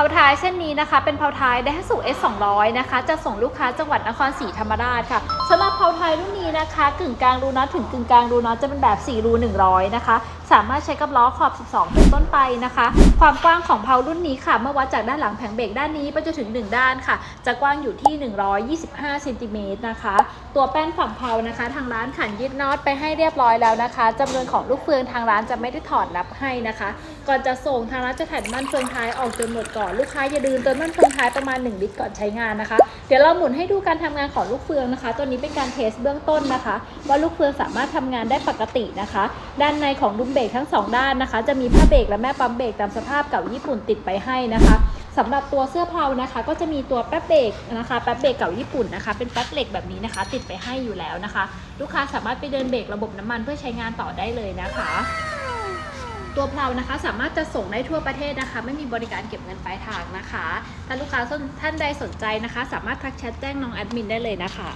าท้ายเส้นนี้นะคะ เป็นเผาท้ายได้สู่ S 200นะคะ จะส่งลูกค้าจังหวัดนครศรีธรรมราชค่ะสำหรับเผาท้ายรุ่นนี้นะคะ กึ่งกลางรูน็อตถึงกึ่งกลางรูน็อตจะเป็นแบบ 4 รู 100 นะคะ สามารถใช้กับล้อขอบ 12 เป็นต้นไปนะคะ ความกว้างของเผารุ่นนี้ค่ะ เมื่อวัดจากด้านหลังแผงเบรกด้านนี้ไปจนถึง 1 ด้านค่ะ จะกว้างอยู่ที่ 125เซนติเมตรนะคะ ตัวแป้นฝั่งเผานะคะ ทางร้านขันยึดน็อตไปให้เรียบร้อยแล้วนะคะจำนวนของลูกเฟืองทางร้านจะไม่ได้ถอดนับให้นะคะ ก่อนจะส่งทางร้านจะแผ่นมั่นเฟืองท้ายออกจนหมดก่อนลูกค้าอย่าลืมเติมมั่นเฟืองท้ายประมาณ 1 ลิตรก่อนใช้งานนะคะ เดี๋ยวเราหมุนให้ดูการทำงานของลูกเฟืองนะคะ ตัวนี้เป็นการเทสเบื้องต้นนะคะ ว่าลูกเฟืองสามารถทำงานได้ปกตินะคะ ด้านในของดุมเบรกทั้งสองด้านนะคะ จะมีผ้าเบรกและแม่ปั๊มเบรกตามสภาพเก่าญี่ปุ่นติดไปให้นะคะสำหรับตัวเสื้อเพลานะคะ ก็จะมีตัวแป๊บเบรกนะคะแป๊บเบรกเก่าญี่ปุ่นนะคะ เป็นแป๊บเหล็กแบบนี้นะคะ ติดไปให้อยู่แล้วนะคะ ลูกค้าสามารถไปเดินเบรกระบบน้ำมันเพื่อใช้งานต่อได้เลยนะคะ ตัวเพลานะคะ สามารถจะส่งได้ทั่วประเทศนะคะ ไม่มีบริการเก็บเงินปลายทางนะคะถ้าลูกค้าท่านใดสนใจนะคะ สามารถทักแชทแจ้งน้องแอดมินได้เลยนะคะ